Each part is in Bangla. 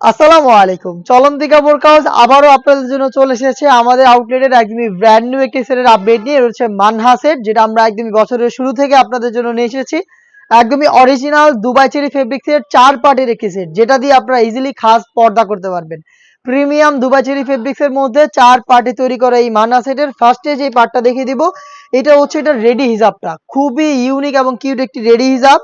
আসসালামু আলাইকুম। চলন্তিকা বোরকাউজ আবারও আপনাদের জন্য চলে এসেছে আমাদের আউটলেটের একদমই ব্র্যান্ড নিউ একটি সেটের আপডেট নিয়ে। রয়েছে মানহা সেট যেটা আমরা একদমই বছরের শুরু থেকে আপনাদের জন্য নিয়ে এসেছি। একদমই অরিজিনাল দুবাই চেরি ফেব্রিক্সের চার পার্টের একটি সেট যেটা দিয়ে আপনারা ইজিলি খাস পর্দা করতে পারবেন। প্রিমিয়াম দুবাই চেরি ফেব্রিক্সের মধ্যে চার পার্টি তৈরি করা এই মান্না সেটের ফার্স্টে যে পার্টটা দেখিয়ে দিব। এটা হচ্ছে এটা রেডি হিজাবটা। খুবই ইউনিক এবং কিউট একটি রেডি হিজাব।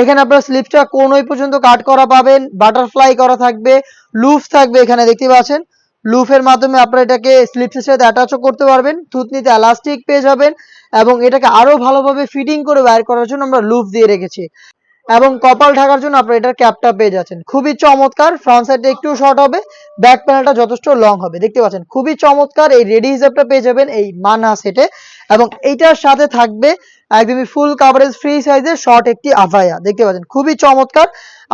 এখানে আপনার স্লিপটা কোন ওই পর্যন্ত কাট করা পাবেন বাটারফ্লাই করা থাকবে লুফ থাকবে এখানে দেখতে পাচ্ছেন। লুফের মাধ্যমে আপনারা এটাকে স্লিপসের সাথে অ্যাটাচও করতে পারবেন, থুতনিতে এলাস্টিক পেয়ে যাবেন এবং এটাকে আরও ভালোভাবে ফিটিং করে বাইর করার জন্য আমরা লুফ দিয়ে রেখেছি। এবং কপাল ঢাকার জন্য আপনারা এটার ক্যাপটা পেয়ে যাচ্ছেন। খুবই চমৎকার ফ্রন্ট সাইডটা একটু শর্ট হবে ব্যাক প্যানেলটা যথেষ্ট লং হবে, দেখতে পাচ্ছেন? খুবই চমৎকার, এই রেডি হিসাবটা পেয়ে যাবেন এই মানা সেটে এবং এইটার সাথে থাকবে একদমই ফুল কাভারেজ ফ্রি সাইজের শর্ট একটি আভায়া দেখতে পাচ্ছেন? খুবই চমৎকার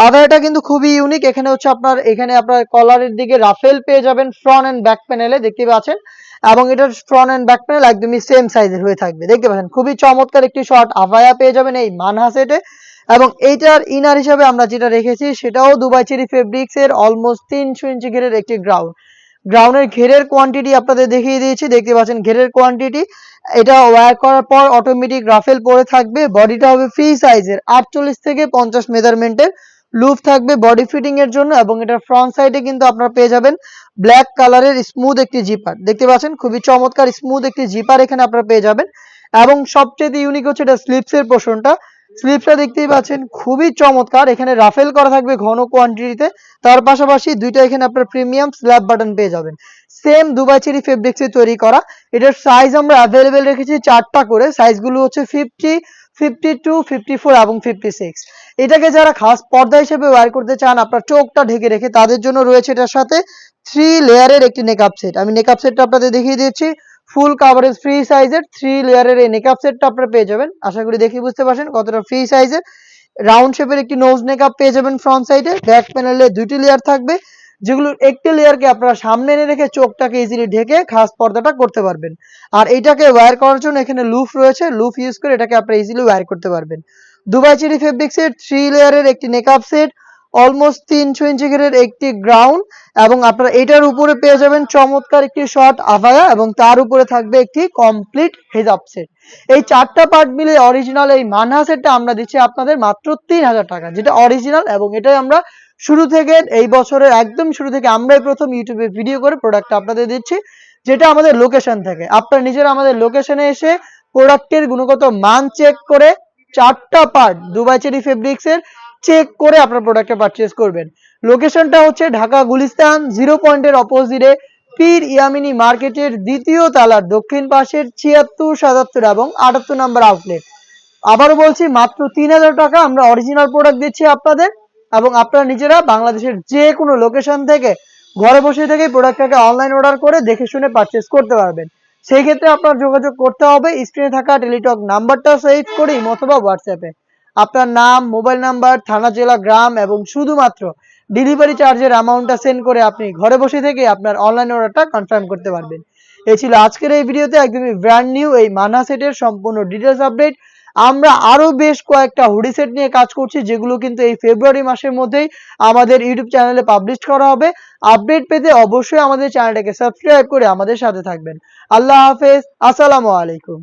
আভায়াটা কিন্তু খুবই ইউনিক এখানে হচ্ছে আপনার, এখানে আপনার কলারের দিকে রাফেল পেয়ে যাবেন ফ্রন্ট এন্ড ব্যাক প্যানেলে দেখতে পাচ্ছেন? এবং এটার ফ্রন্ট এন্ড ব্যাক প্যানেল একদমই সেম সাইজের হয়ে থাকবে, দেখতে পাচ্ছেন? খুবই চমৎকার একটি শর্ট আভায়া পেয়ে যাবেন এই মানহা সেটে এবং এইটার ইনার হিসাবে আমরা যেটা রেখেছি সেটাও দুবাই চেরি ফেব্রিক্স এর অলমোস্ট তিনশো ইঞ্চি ঘেরের একটি গ্রাউন্ড গ্রাউন্ডের ঘেরের কোয়ান্টিটি আপনাদের দেখিয়ে দিয়েছি, দেখতে পাচ্ছেন ঘেরের কোয়ান্টিটি এটা ওয়্যার করার পর অটোমেটিক রাফেল পরে থাকবে বডিটা হবে ফ্রি সাইজের আটচল্লিশ থেকে পঞ্চাশ মেজারমেন্টের লুপ থাকবে বডি ফিটিং এর জন্য এবং এটার ফ্রন্ট সাইডে কিন্তু আপনারা পেয়ে যাবেন ব্ল্যাক কালারের স্মুথ একটি জিপার দেখতে পাচ্ছেন খুবই চমৎকার স্মুথ একটি জিপার এখানে আপনারা পেয়ে যাবেন। এবং সবচেয়ে ইউনিক হচ্ছে এটা স্লিপসের পোর্শনটা স্লিপটা দেখতেই পাচ্ছেন, খুবই চমৎকার। এখানে রাফেল করা থাকবে ঘন কোয়ান্টিটিতে তার পাশাপাশি দুইটা এখানে আপনার প্রিমিয়াম স্ল্যাব বাটন পেয়ে যাবেন। সেম দুবাই চেরি ফেব্রিক্সে তৈরি করা। এটার সাইজ আমরা অ্যাভেলেবেল রেখেছি চারটা করে। সাইজগুলো হচ্ছে fifty fifty two fifty four এবং ফিফটি সিক্স এটাকে যারা খাস পর্দা হিসেবে ওয়ার করতে চান, আপনার চোখটা ঢেকে রেখে তাদের জন্য রয়েছে এটার সাথে থ্রি লেয়ারের একটি নেকআপ সেট আমি নেকআপ সেটটা আপনাদের দেখিয়ে দিচ্ছি। ফুল কাভারেজ ফ্রি সাইজের থ্রি লেয়ারের এই নেকআপ সেটটা আপনারা পেয়ে যাবেন। আশা করি দেখে বুঝতে পারছেন কতটা ফ্রি সাইজের রাউন্ড শেপের একটি নোজ নেকআপ পেয়ে যাবেন ফ্রন্ট সাইডে ব্যাক প্যানেলে দুইটি লেয়ার থাকবে। যেগুলোর একটি লেয়ারকে আপনারা সামনে এনে রেখে চোখটাকে ইজিলি ঢেকে খাস পর্দাটা করতে পারবেন। আর এইটাকে ওয়্যার করার জন্য এখানে লুফ রয়েছে। লুফ ইউজ করে এটাকে আপনারা ইজিলি ওয়্যার করতে পারবেন। দুবাই চেরি ফেব্রিক্সের থ্রি লেয়ারের একটি নেকআপ সেট অলমোস্ট তিনশো ইঞ্চি ঘেরের একটি গ্রাউন্ড এবং আপনারা এটার উপরে পেয়ে যাবেন চমৎকার একটি শর্ট আভায়া এবং তার উপরে থাকবে একটি কমপ্লিট হেজাব সেট এই চারটা পার্ট মিলে অরিজিনাল এই মানহা সেটটা আমরা দিচ্ছি আপনাদের মাত্র তিন হাজার টাকা, যেটা অরিজিনাল এবং এটাই আমরা শুরু থেকে এই বছরের একদম শুরু থেকে আমরাই প্রথম ইউটিউবে ভিডিও করে প্রোডাক্টটা আপনাদের দিচ্ছি, যেটা আমাদের লোকেশন থেকে। আপনারা নিজেরা আমাদের লোকেশনে এসে প্রোডাক্টের গুণগত মান চেক করে চারটা পার্ট দুবাই চেরি ফেব্রিক্সের চেক করে আপনার প্রোডাক্টটা পারচেস করবেন। লোকেশনটা হচ্ছে ঢাকা গুলিস্তান জিরো পয়েন্টের অপোজিটে পীর ইয়ামিনী মার্কেটের দ্বিতীয় তালার দক্ষিণ পাশের ছিয়াত্তর, সাতাত্তর এবং আটাত্তর নাম্বার আউটলেট আবারও বলছি, মাত্র তিন হাজার টাকা আমরা অরিজিনাল প্রোডাক্ট দিচ্ছি আপনাদের এবং আপনারা নিজেরা বাংলাদেশের যে কোনো লোকেশন থেকে, ঘরে বসে থেকে প্রোডাক্টটাকে অনলাইন অর্ডার করে দেখে শুনে পারচেস করতে পারবেন। সেই ক্ষেত্রে আপনার যোগাযোগ করতে হবে স্ক্রিনে থাকা টেলিটক নাম্বারটা সেভ করে অথবা হোয়াটসঅ্যাপে আপনার নাম, মোবাইল নাম্বার, থানা, জেলা, গ্রাম এবং শুধুমাত্র ডেলিভারি চার্জের অ্যামাউন্টটা সেন্ড করে আপনি ঘরে বসে থেকে আপনার অনলাইন অর্ডারটা কনফার্ম করতে পারবেন। এই ছিল আজকের এই ভিডিওতে, একদমই ব্র্যান্ড নিউ এই মানা সেটের সম্পূর্ণ ডিটেলস আপডেট আমরা আরও বেশ কয়েকটা হুডি সেট নিয়ে কাজ করছি, যেগুলো কিন্তু এই ফেব্রুয়ারি মাসের মধ্যেই আমাদের ইউটিউব চ্যানেলে পাবলিশ করা হবে। আপডেট পেতে অবশ্যই আমাদের চ্যানেলটাকে সাবস্ক্রাইব করে আমাদের সাথে থাকবেন। আল্লাহ হাফেজ, আসসালামু আলাইকুম।